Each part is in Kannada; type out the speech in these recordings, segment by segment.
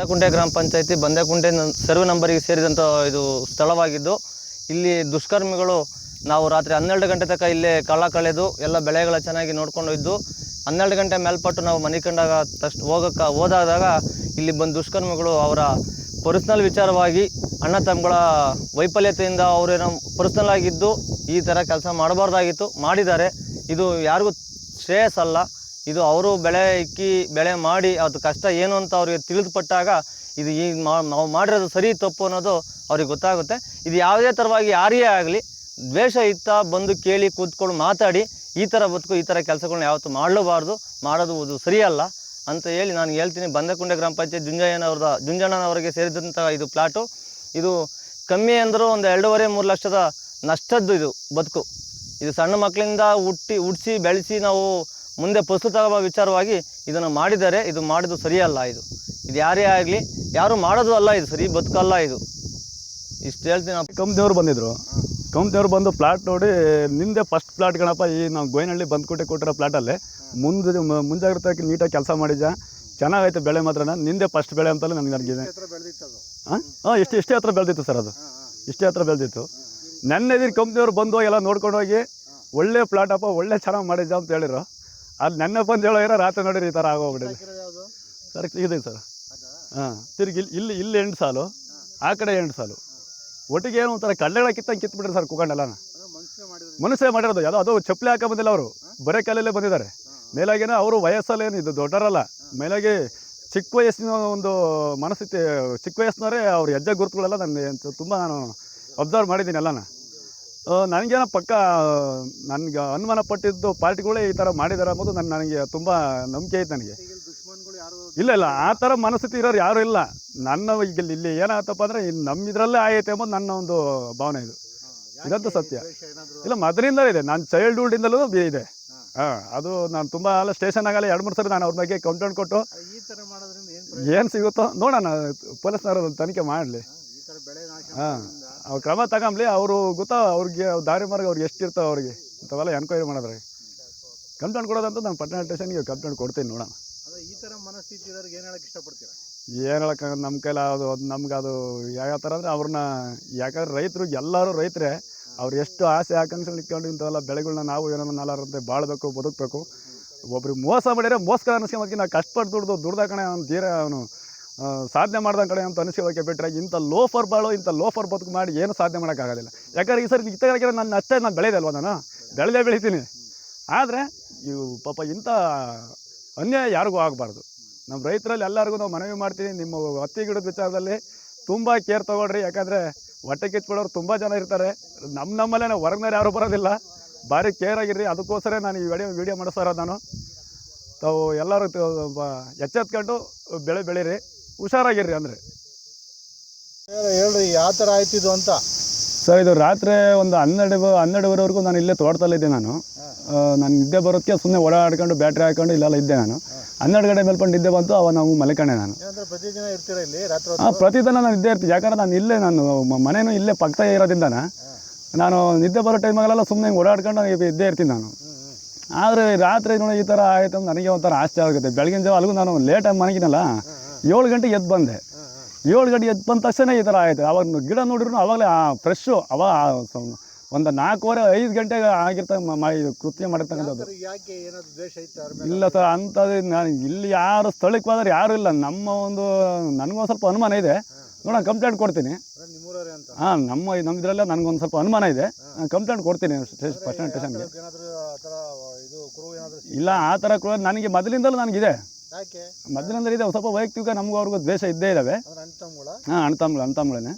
ಬಂದಕುಂಟೆ ಗ್ರಾಮ ಪಂಚಾಯತಿ, ಬಂದಕುಂಟೆ ಸರ್ವೆ ನಂಬರಿಗೆ ಸೇರಿದಂಥ ಇದು ಸ್ಥಳವಾಗಿದ್ದು, ಇಲ್ಲಿ ದುಷ್ಕರ್ಮಿಗಳು ನಾವು ರಾತ್ರಿ ಹನ್ನೆರಡು ಗಂಟೆ ತನಕ ಇಲ್ಲೇ ಕಳ್ಳ ಕಳೆದು ಎಲ್ಲ ಬೆಳೆಗಳ ಚೆನ್ನಾಗಿ ನೋಡ್ಕೊಂಡು ಇದ್ದು, ಹನ್ನೆರಡು ಗಂಟೆ ಮೇಲ್ಪಟ್ಟು ನಾವು ಮನೆ ಕಂಡಾಗ ತಕ್ಷಣ ಹೋಗಕ್ಕೆ, ಹೋದಾದಾಗ ಇಲ್ಲಿ ಬಂದು ದುಷ್ಕರ್ಮಿಗಳು ಅವರ ಪರ್ಸ್ನಲ್ ವಿಚಾರವಾಗಿ ಅಣ್ಣ ತಮ್ಮಗಳ ವೈಫಲ್ಯತೆಯಿಂದ ಅವರೇನೋ ಪರ್ಸ್ನಲ್ ಆಗಿದ್ದು ಈ ಥರ ಕೆಲಸ ಮಾಡಬಾರ್ದಾಗಿತ್ತು, ಮಾಡಿದ್ದಾರೆ. ಇದು ಯಾರಿಗೂ ಶ್ರೇಯಸ್ಸಲ್ಲ ಇದು ಅವರು ಬೆಳೆ ಇಕ್ಕಿ, ಬೆಳೆ ಮಾಡಿ, ಅದು ಕಷ್ಟ ಏನು ಅಂತ ಅವ್ರಿಗೆ ತಿಳಿದುಪಟ್ಟಾಗ ಇದು ಈಗ ನಾವು ಮಾಡಿರೋದು ಸರಿ ತಪ್ಪು ಅನ್ನೋದು ಅವ್ರಿಗೆ ಗೊತ್ತಾಗುತ್ತೆ. ಇದು ಯಾವುದೇ ಥರವಾಗಿ ಯಾರೇ ಆಗಲಿ, ದ್ವೇಷ ಇತ್ತ ಬಂದು ಕೇಳಿ ಕೂತ್ಕೊಂಡು ಮಾತಾಡಿ, ಈ ಥರ ಬದುಕು, ಈ ಥರ ಕೆಲಸಗಳನ್ನ ಯಾವತ್ತೂ ಮಾಡಲೂಬಾರ್ದು, ಮಾಡೋದು ಇದು ಸರಿಯಲ್ಲ ಅಂತ ಹೇಳಿ ನಾನು ಹೇಳ್ತೀನಿ. ಬಂದಕುಂಡೆ ಗ್ರಾಮ ಪಂಚಾಯತ್ ಜುಂಜಯ್ಯನವ್ರದ, ಜುಂಜಣ್ಣನವರಿಗೆ ಸೇರಿದಂಥ ಇದು ಪ್ಲಾಟು. ಇದು ಕಮ್ಮಿ ಅಂದರೂ ಒಂದು ಎರಡೂವರೆ, ಮೂರು ಲಕ್ಷದ ನಷ್ಟದ್ದು ಇದು ಬದುಕು. ಇದು ಸಣ್ಣ ಮಕ್ಕಳಿಂದ ಹುಟ್ಟಿ ಹುಟ್ಟಿಸಿ ಬೆಳೆಸಿ ನಾವು ಮುಂದೆ ಪ್ರಸ್ತುತ ವಿಚಾರವಾಗಿ ಇದನ್ನು ಮಾಡಿದರೆ ಇದು ಮಾಡಿದ್ದು ಸರಿಯಲ್ಲ ಇದು. ಇದು ಯಾರೇ ಆಗಲಿ ಯಾರು ಮಾಡೋದು ಅಲ್ಲ ಇದು ಸರಿ ಬದುಕಲ್ಲ ಇದು. ಇಷ್ಟು ಹೇಳ್ತೀನಿ ಕಂಪ್ನಿಯವರು ಕಂಪ್ನಿಯವ್ರು ಬಂದಿದ್ರು. ಕಂಪ್ನಿಯವ್ರು ಬಂದು ಪ್ಲಾಟ್ ನೋಡಿ ನಿಂದೆ ಫಸ್ಟ್ ಪ್ಲಾಟ್ ಗಣಪ ಈ ನಾವು ಗೋಯ್ನಹಳ್ಳಿ ಬಂದ್ಕೊಟ್ಟೆ ಕೊಟ್ಟಿರೋ ಪ್ಲಾಟಲ್ಲಿ ಮುಂದೆ ಮುಂಜಾಗ್ರತೆ ನೀಟಾಗಿ ಕೆಲಸ ಮಾಡಿದ್ದ ಚೆನ್ನಾಗೈತೆ ಬೆಳೆ ಮಾತ್ರ ನಿಂದೆ ಫಸ್ಟ್ ಬೆಳೆ ಅಂತಲೇ ನನಗೆ ನನಗಿದೆ. ಹಾಂ ಹಾಂ ಇಷ್ಟು ಇಷ್ಟೇ ಹತ್ರ ಬೆಳೆದಿತ್ತು ಸರ್ ಅದು. ಇಷ್ಟೇ ಹತ್ರ ಬೆಳೆದಿತ್ತು. ನೆನ್ನೆ ದಿನ ಕಂಪ್ನಿಯವ್ರು ಬಂದು ಎಲ್ಲ ನೋಡ್ಕೊಂಡು ಹೋಗಿ ಒಳ್ಳೆ ಪ್ಲಾಟ್ ಅಪ್ಪ ಒಳ್ಳೆ ಚೆನ್ನಾಗಿ ಮಾಡಿದ್ದ ಅಂತ ಹೇಳಿದ್ರು. ಅದು ನೆನ್ನೆ ಬಂದು ಹೇಳೋ ರಾತ್ರಿ ನೋಡಿರಿ ಈ ಥರ ಆಗೋಗ್ಬಿಟ್ಟಿದೆ ಸರ್ ಇದೆ ಸರ್. ಹಾಂ ತಿರ್ಗಿ ಇಲ್ಲಿ ಇಲ್ಲಿ ಇಲ್ಲಿ ಎಂಟು ಸಾಲು ಆ ಕಡೆ ಎಂಟು ಸಾಲು. ಒಟ್ಟಿಗೆ ಏನು ಒಂಥರ ಕಳ್ಳೆಗಳ ಕಿತ್ತಂಗೆ ಕಿತ್ಬಿಟ್ರೆ ಸರ್ ಕುಕಂಡಲ್ಲ ಮನುಷ್ಯ ಮಾಡಿರೋದು ಯಾವುದೋ ಅದು ಚಪ್ಪಲಿ ಹಾಕ ಬಂದಿಲ್ಲ ಅವರು. ಬರೇ ಕಾಲಲ್ಲೇ ಬಂದಿದ್ದಾರೆ. ಮೇಲಾಗೇನೋ ಅವರು ವಯಸ್ಸಲ್ಲೇನಿದ್ದು ಇದು ದೊಡ್ಡರಲ್ಲ ಮೇಲಾಗಿ ಚಿಕ್ಕ ವಯಸ್ಸಿನ ಒಂದು ಮನಸ್ಥಿತಿ ಚಿಕ್ಕ ವಯಸ್ಸಿನವರೇ ಅವ್ರ ಹೆಜ್ಜೆ ಗುರುತುಗಳೆಲ್ಲ ನನಗೆ ತುಂಬ ನಾನು ಅಬ್ಸರ್ವ್ ಮಾಡಿದ್ದೀನಿ ಎಲ್ಲನ. ನನಗೇನೋ ಪಕ್ಕ ನನಗೆ ಅನುಮಾನ ಪಟ್ಟಿದ್ದು ಪಾರ್ಟಿಗಳೇ ಈ ಥರ ಮಾಡಿದ್ದಾರೆ ಅನ್ನೋದು ನನ್ನ ನನಗೆ ತುಂಬ ನಂಬಿಕೆ ಐತೆ ನನಗೆ. ಇಲ್ಲ ಇಲ್ಲ ಆ ಥರ ಮನಸ್ಥಿತಿ ಇರೋರು ಯಾರೂ ಇಲ್ಲ. ನನ್ನ ಈಗ ಇಲ್ಲಿ- ಇಲ್ಲಿ ಏನಾಯ್ತಪ್ಪ ಅಂದರೆ ಇಲ್ಲಿ ನಮ್ಮ ಇದರಲ್ಲೇ ಆಗೈತೆ ಎಂಬುದು ನನ್ನ ಒಂದು ಭಾವನೆ ಇದು. ಇದಂತೂ ಸತ್ಯ. ಇಲ್ಲ ಮೊದಲಿಂದ ಇದೆ. ನಾನು ಚೈಲ್ಡ್ಹುಡ್ಡಿಂದಲೂ ಇಂದಲೂ ಇದೆ. ಹಾಂ. ಅದು ನಾನು ತುಂಬ ಎಲ್ಲ ಸ್ಟೇಷನ್ ಆಗಲ್ಲ ಎರಡು ಮೂರು ಸರಿ ನಾನು ಅವ್ರ ಬಗ್ಗೆ ಕಂಪ್ಲೇಂಟ್ ಕೊಟ್ಟು ಏನ್ ಸಿಗುತ್ತೋ ನೋಡೋಣ ಪೊಲೀಸ್ನವರು ತನಿಖೆ ಮಾಡಲಿ. ಹಾಂ ಅವ್ರು ಕ್ರಮ ತಗೊಂಬ್ಲಿ ಅವರು ಗೊತ್ತಾ ಅವ್ರಿಗೆ ದಾರಿ ಮಾರ್ಗ ಅವ್ರಿಗೆ ಎಷ್ಟು ಇರ್ತಾವೆ ಅವ್ರಿಗೆ. ಇಂಥವೆಲ್ಲ ಎನ್ಕ್ವೈರಿ ಮಾಡಿದ್ರೆ ಕಂಪ್ಲೇಂಟ್ ಕೊಡೋದಂತ ನಾನು ಪಟ್ಟಣ ಸ್ಟೇಷನ್ಗೆ ಕಂಪ್ಲೇಂಟ್ ಕೊಡ್ತೀನಿ ನೋಡೋಣ. ಈ ಥರ ಮನಸ್ಥಿತಿ ಇರೋರಿಗೆ ಏನ್ ಹೇಳಕ್ ಇಷ್ಟಪಡ್ತೀರಾ? ಏನು ಹೇಳಕ್ಕೆ ನಮ್ಮ ಕೈಲಿ ಅದು ಅದು ನಮ್ಗೆ ಅದು ಯಾವ ಥರ ಅಂದರೆ ಅವ್ರನ್ನ ಯಾಕಂದ್ರೆ ರೈತರು ಎಲ್ಲರೂ ರೈತರೇ. ಅವ್ರು ಎಷ್ಟು ಆಸೆ ಆಕಾಂಕ್ಷೆ ಇಟ್ಕೊಂಡು ಇಂಥವೆಲ್ಲ ಬೆಳೆಗಳನ್ನ ನಾವು ಏನೋ ನಾಲ್ಕರಂತೆ ಬಾಳಬೇಕು ಬದುಕಬೇಕು. ಒಬ್ರಿಗೆ ಮೋಸ ಮಾಡಿದ್ರೆ ಮೋಸ್ಕರ ಅನಿಸ್ಕೊಂಬಕ್ಕೆ ನಾವು ಕಷ್ಟಪಟ್ಟು ದುಡ್ದು ದುಡ್ದಾಕಣೆ ಅವ್ನು ಧೀರ ಅವನು. ಸಾಧನೆ ಮಾಡ್ದ ಕಡೆ ಅಂತ ಅನಿಸ್ಕೋಕೆ ಬಿಟ್ಟರೆ ಇಂಥ ಲೋಫರ್ ಬಾಳು, ಇಂಥ ಲೋಫರ್ ಬದುಕು ಮಾಡಿ ಏನು ಸಾಧನೆ ಮಾಡೋಕ್ಕಾಗೋದಿಲ್ಲ ಯಾಕಂದ್ರೆ ಈ ಸರಿ ಇತ್ತ ನನ್ನ ಅಷ್ಟೇ ನಾನು ಬೆಳೆದಲ್ವ ನಾನು? ಬೆಳೆದೇ ಬೆಳಿತೀನಿ. ಆದರೆ ಇವು ಪಾಪ ಇಂಥ ಅನ್ಯಾಯ ಯಾರಿಗೂ ಆಗಬಾರ್ದು. ನಮ್ಮ ರೈತರಲ್ಲಿ ಎಲ್ಲರಿಗೂ ನಾವು ಮನವಿ ಮಾಡ್ತೀನಿ, ನಿಮ್ಮ ಹತ್ತಿ ಗಿಡದ ವಿಚಾರದಲ್ಲಿ ತುಂಬ ಕೇರ್ ತೊಗೊಳ್ರಿ. ಯಾಕಂದರೆ ಹೊಟ್ಟೆ ಕಿಚ್ಬಿಡೋರು ತುಂಬ ಜನ ಇರ್ತಾರೆ. ನಮ್ಮ ನಮ್ಮಲ್ಲೇ ನಾವು ಯಾರೂ ಬರೋದಿಲ್ಲ. ಭಾರಿ ಕೇರ್ ಆಗಿರ್ರಿ. ಅದಕ್ಕೋಸ್ಕರ ನಾನು ಈ ವಿಡಿಯೋ ವಿಡಿಯೋ ಮಾಡಿಸ್ತಾರ ಇರೋದು ನಾನು. ತಾವು ಎಲ್ಲರೂ ಎಚ್ಚೆತ್ಕೊಂಡು ಬೆಳೆ ಬೆಳೀರಿ. ಹುಷಾರಾಗಿರ್ರಿ ಅಂದರೆ. ಹೇಳ್ರಿ ಯಾವ ಥರ ಆಯ್ತಿದ್ದು ಅಂತ? ಸರ್ ಇದು ರಾತ್ರಿ ಒಂದು ಹನ್ನೆರಡು ಹನ್ನೆರಡುವರೆವರೆಗೂ ನಾನು ಇಲ್ಲೇ ತೋಟದಲ್ಲಿದ್ದೆ ನಾನು. ನಾನು ನಿದ್ದೆ ಬರೋದಕ್ಕೆ ಸುಮ್ಮನೆ ಓಡಾಡ್ಕೊಂಡು ಬ್ಯಾಟ್ರಿ ಹಾಕೊಂಡು ಇಲ್ಲೆಲ್ಲ ಇದ್ದೆ ನಾನು. ಹನ್ನೆರಡು ಗಂಟೆ ಮೇಲ್ಕೊಂಡು ನಿದ್ದೆ ಬಂತು ಅವಾಗ ನಾವು ಮಲ್ಕೊಂಡೆ ನಾನು. ಏನಂದ್ರೆ ಪ್ರತಿದಿನ ಇರ್ತೀರಾ ಇಲ್ಲಿ ರಾತ್ರಿ ಹಾಂ ಪ್ರತಿದಿನ ನಾನು ಇದ್ದೇ ಇರ್ತೀನಿ. ಯಾಕಂದ್ರೆ ನಾನು ಇಲ್ಲೇ ನಾನು ಮನೆಯೂ ಇಲ್ಲೇ ಪಕ್ಕ ಇರೋದ್ರಿಂದ ನಾನು ನಿದ್ದೆ ಬರೋ ಟೈಮಾಗಲೆಲ್ಲ ಸುಮ್ಮನೆ ಓಡಾಡ್ಕೊಂಡು ಇದ್ದೇ ಇರ್ತೀನಿ ನಾನು. ಆದರೆ ರಾತ್ರಿ ನೋಡಿ ಈ ಥರ ಆಯಿತು ನನಗೆ ಒಂಥರ ಆಶ್ಚರ್ಯ ಆಗುತ್ತೆ. ಬೆಳಗಿನ ಜಾವ ಅಲ್ಲಿಗೂ ನಾನು ಲೇಟಾಗಿ ಮನಗಿನಲ್ಲ ಏಳು ಗಂಟೆಗೆ ಎದ್ದು ಬಂದೆ. ಏಳು ಗಂಟೆ ಎದ್ದು ಬಂದ ತಕ್ಷಣ ಈ ಥರ ಆಯಿತು. ಅವಾಗ ಗಿಡ ನೋಡಿದ್ರು ಅವಾಗಲೇ ಫ್ರೆಶ್ಶು ಅವಾಗ ಒಂದು ನಾಲ್ಕೂವರೆ ಐದು ಗಂಟೆಗೆ ಆಗಿರ್ತ ಕೃತ್ಯ ಮಾಡಿರ್ತಕ್ಕಂಥದ್ದು. ಇಲ್ಲ ಸರ್ ಅಂಥದ್ದು ನಾನು ಇಲ್ಲಿ ಯಾರು ಸ್ಥಳಕ್ಕೆ ಹೋದ್ರೆ ಯಾರು ಇಲ್ಲ. ನಮ್ಮ ಒಂದು ನನಗೊಂದು ಸ್ವಲ್ಪ ಅನುಮಾನ ಇದೆ. ನೋಡೋಣ ಕಂಪ್ಲೇಂಟ್ ಕೊಡ್ತೀನಿ. ಹಾಂ ನಮ್ಮ ನಮ್ಮ ಇದರಲ್ಲೇ ನನಗೊಂದು ಸ್ವಲ್ಪ ಅನುಮಾನ ಇದೆ. ಕಂಪ್ಲೇಂಟ್ ಕೊಡ್ತೀನಿ ಸ್ಟೇಷನ್ಗೆ. ಏನಾದ್ರು ಇಲ್ಲ ಆ ಥರ ನನಗೆ ಮೊದಲಿಂದಲೂ ನನಗಿದೆ. ಅಂದ್ರೆ ಇದೆ ಸ್ವಲ್ಪ ವೈಯಕ್ತಿಕ ನಮಗೂ ಅವ್ರಿಗೂ ದ್ವೇಷ ಇದ್ದೇ ಇದ್ದಾವೆ ಹಾಂ ಅಣ್ತಂಬ್ಳು ಅಣ್ತಂಬ್ಳೇ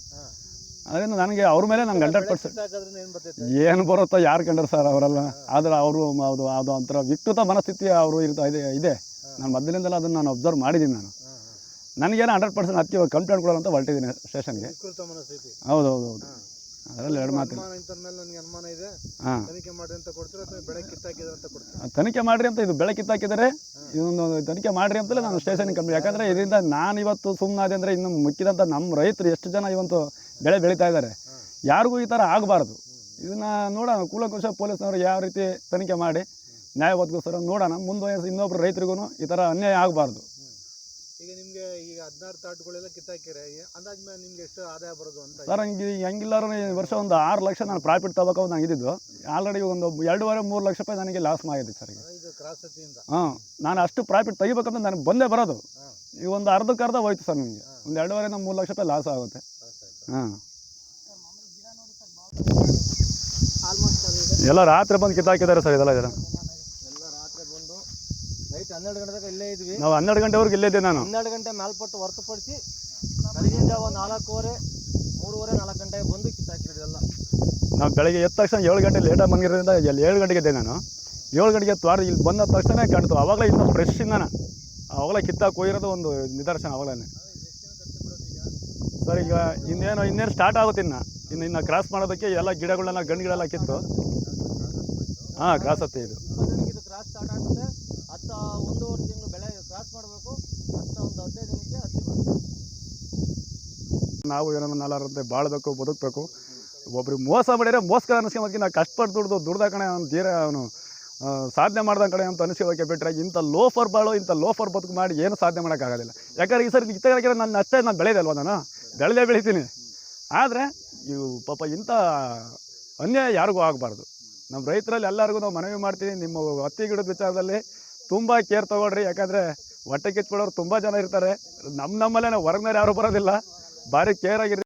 ಅದರಿಂದ ನನಗೆ ಅವ್ರ ಮೇಲೆ ನನಗೆ ಹಂಡ್ರೆಡ್ ಪರ್ಸೆಂಟ್ ಏನ್ ಬರ್ತೈತೆ? ಯಾರು ಕಂಡ್ರು ಸರ್ ಅವರೆಲ್ಲ ಆದರೆ ಅವರು ಅದು ಅದು ಒಂಥರ ವಿಕೃತ ಮನಸ್ಥಿತಿ ಅವರು ಇರ್ತಾ ಇದೆ ಇದೆ. ನಾನು ಮೊದಲಿಂದಲೇ ಅದನ್ನು ನಾನು ಅಬ್ಸರ್ವ್ ಮಾಡಿದ್ದೀನಿ ನಾನು. ನನಗೇನು ಹಂಡ್ರೆಡ್ ಪರ್ಸೆಂಟ್ ಹತ್ತಿ ಕಂಪ್ಲೇಂಟ್ ಕೊಡೋಣ ಅಂತ ಹೊರಟಿದ್ದೀನಿ ಸ್ಟೇಷನ್ಗೆ. ಹೌದು ಹೌದು ಹೌದು ಅದರಲ್ಲಿ ಎರಡು ಮಾತಿಲ್ಲ ಅನುಮಾನ ಇಂತ ಮೇಲೆ ನನಗೆ ಅನುಮಾನ ಇದೆ. ಹಾಂ. ತನಿಖೆ ಮಾಡ್ರಿ ಅಂತ ಕೊಡ್ತೀರಾ ಅಥವಾ ಬೆಳೆ ಕಿತ್ತಾಕಿದ್ರೆ ಅಂತ ಕೊಡ್ತೀರಾ? ತನಿಖೆ ಮಾಡಿರಿ ಅಂತ ಇದು ಬೆಳೆ ಕಿತ್ತಾಕಿದ್ದಾರೆ ಇದೊಂದು ತನಿಖೆ ಮಾಡ್ರಿ ಅಂತಲೇ ನಾನು ಸ್ಟೇಷನ್ ಕಮ್ಮಿ ಯಾಕಂದ್ರೆ ಇದರಿಂದ ನಾನು ಇವತ್ತು ಸುಮ್ಮನಾದೆ ಅಂದ್ರೆ ಇನ್ನು ಮುಖ್ಯದಂಥ ನಮ್ಮ ರೈತರು ಎಷ್ಟು ಜನ ಇವತ್ತು ಬೆಳೆ ಬೆಳೀತಾ ಇದ್ದಾರೆ. ಯಾರಿಗೂ ಈ ಥರ ಆಗಬಾರ್ದು. ಇದನ್ನ ನೋಡೋಣ. ಕೂಲಂಕುಷ ಪೊಲೀಸ್ನವರು ಯಾವ ರೀತಿ ತನಿಖೆ ಮಾಡಿ ನ್ಯಾಯ ಒದಗಿಸ್ತಾರೋ ನೋಡೋಣ. ಮುಂದೆ ಇನ್ನೊಬ್ರು ರೈತರಿಗೂ ಈ ಥರ ಅನ್ಯಾಯ ಆಗಬಾರ್ದು. ಈಗ ನಿಮ್ಗೆ ಈಗ ಹದಿನಾರು ತಾಟ್ಗಳೆಲ್ಲ ಕಿತ್ತಾಕಿರೆ ಅಂದಾಜ್ ಮೇಲೆ ನಿಮ್ಗೆ ಎಷ್ಟು ಆದಾಯ ಬರೋದು ಅಂತ ಸರ್ ಹಂಗೆ ಹೆಂಗಿಲ್ಲಾರು ವರ್ಷ ಒಂದು ಆರು ಲಕ್ಷ ನಾನು ಪ್ರಾಫಿಟ್ ತಗೋಬೇಕು ನಂಗೆ ಇದ್ದಿದ್ದು. ಆಲ್ರೆಡಿ ಒಂದು ಎರಡೂವರೆ ಮೂರು ಲಕ್ಷ ರೂಪಾಯಿ ನನಗೆ ಲಾಸ್ ಆಗಿದೆ ಸರ್ ಇದು ಕ್ರಾಸ್ ಹತ್ತಿಯಿಂದ? ಹಾಂ ನಾನು ಅಷ್ಟು ಪ್ರಾಫಿಟ್ ತೆಗಿಬೇಕಂತ ನನಗೆ ಬಂದೇ ಬರೋದು. ಈ ಈಗ ಒಂದು ಅರ್ಧಕ್ಕೆ ಅರ್ಧ ಹೋಯ್ತು ಸರ್ ನಿಮಗೆ. ಒಂದು ಎರಡೂವರೆಯಿಂದ ಮೂರು ಲಕ್ಷ ರೂಪಾಯಿ ಲಾಸ್ ಆಗುತ್ತೆ. ಹಾಂ. ಎಲ್ಲ ರಾತ್ರಿ ಬಂದು ಕಿತ್ತಾಕಿದ್ದಾರೆ ಸರ್ ಇದೆಲ್ಲ ಜನ ಎಲ್ಲ ರಾತ್ರಿ ಬಂದು ನೈಟ್ ಹನ್ನೆರಡು ಗಂಟೆ ತನಕ ಇಲ್ಲೇ ಇದ್ವಿ. ನಾವು ಹನ್ನೆರಡು ಗಂಟೆವರೆಗೆ ಇಲ್ಲೇ ಇದ್ದೆ ನಾನು. ಹನ್ನೆರಡು ಗಂಟೆ ಮೇಲ್ಪಟ್ಟು ಹೊರತುಪಡಿಸಿ ಬೆಳಗಿನ ಜಾವ ನಾಲ್ಕೂವರೆ ಮೂರುವರೆ ನಾಲ್ಕು ಗಂಟೆಗೆ ಬಂದು ಕಿತ್ತಾಕಿರೋದೆಲ್ಲ ನಾವು ಬೆಳಗ್ಗೆ ಎದ್ದ ತಕ್ಷಣ ಏಳು ಗಂಟೆ ಲೇಟಾಗಿ ಬಂದಿರೋದ್ರಿಂದ ಎಲ್ಲಿ ಏಳು ಗಂಟೆಗೆ ಇದ್ದೆ ನಾನು. ಏಳು ಗಂಟೆಗೆ ತ್ವಾರ ಇಲ್ಲಿ ಬಂದ ತಕ್ಷಣ ಕಾಣ್ತು. ಅವಾಗಲೇ ಇನ್ನೂ ಫ್ರೆಶ್ ನಾನು. ಅವಾಗಲೇ ಕಿತ್ತಾಕ್ ಹೋಗಿರೋದು ಒಂದು ನಿದರ್ಶನ ಅವಾಗಲೇ ಸರ್ ಈಗ ಇನ್ನೇನು ಇನ್ನೇನು ಸ್ಟಾರ್ಟ್ ಆಗುತ್ತೆ ಇನ್ನು. ಇನ್ನು ಇನ್ನು ಕ್ರಾಸ್ ಮಾಡೋದಕ್ಕೆ ಎಲ್ಲ ಗಿಡಗಳನ್ನ ಗಂಡು ಗಿಡ ಎಲ್ಲ ಕಿತ್ತು. ಹಾಂ ಕ್ರಾಸ್ ಹತ್ತೆ ಇದು. ಕ್ರಾಸ್ ಸ್ಟಾರ್ಟ್ ಆಗುತ್ತೆ ಹತ್ತ ಒಂದೂವರೆ ತಿಂಗಳು ಬೆಳೆ ಕ್ರಾಸ್ ಮಾಡಬೇಕು ಹತ್ತ ಒಂದು ಹದಿನೈದು ದಿನಕ್ಕೆ ಹತ್ತಿ ಬರುತ್ತೆ ನಾವು ಏನೋ ನಾಲ್ಕರಂತೆ ಬಾಳಬೇಕು, ಬದುಕಬೇಕು. ಒಬ್ರಿಗೆ ಮೋಸ ಮಾಡಿದರೆ ಮೋಸ್ಕರ ಅನಿಸ್ಕೊಂಬಕ್ಕೆ ನಾವು ಕಷ್ಟಪಟ್ಟು ದುಡ್ದು ದುಡ್ದ ಕಣೆ ಅವ್ನು ತೀರ ಅವನು ಸಾಧನೆ ಮಾಡ್ದ ಕಡೆ ಅಂತ ಅನಿಸ್ಕೋಬೇಕೆ ಬಿಟ್ಟರೆ ಇಂಥ ಲೋಫರ್ ಬಾಳು, ಇಂಥ ಲೋಫರ್ ಬದುಕು ಮಾಡಿ ಏನು ಸಾಧನೆ ಮಾಡೋಕ್ಕಾಗೋದಿಲ್ಲ. ಯಾಕಂದ್ರೆ ಈ ಸರಿ ಇತ್ತಗಳಿಗೆ ನಾನು ಅಷ್ಟೇ ನಾನು ಬೆಳೆದಲ್ವ ನಾನು? ಬೆಳೆದೇ ಬೆಳಿತೀನಿ. ಆದರೆ ಇವು ಪಾಪ ಇಂಥ ಅನ್ಯಾಯ ಯಾರಿಗೂ ಆಗಬಾರ್ದು. ನಮ್ಮ ರೈತರಲ್ಲಿ ಎಲ್ಲರಿಗೂ ನಾವು ಮನವಿ ಮಾಡ್ತೀನಿ ನಿಮ್ಮ ಹತ್ತಿ ಗಿಡದ ವಿಚಾರದಲ್ಲಿ ತುಂಬ ಕೇರ್ ತೊಗೊಳ್ರಿ. ಯಾಕಂದರೆ ಹೊಟ್ಟೆ ಕಿಚ್ಬಿಡೋರು ತುಂಬ ಜನ ಇರ್ತಾರೆ. ನಮ್ಮ ನಮ್ಮಲ್ಲೇ ಹೊರಗಿನವ್ರು ಯಾರೂ ಬರೋದಿಲ್ಲ. ಭಾರಿ ಕೇರ್ ಆಗಿರಿ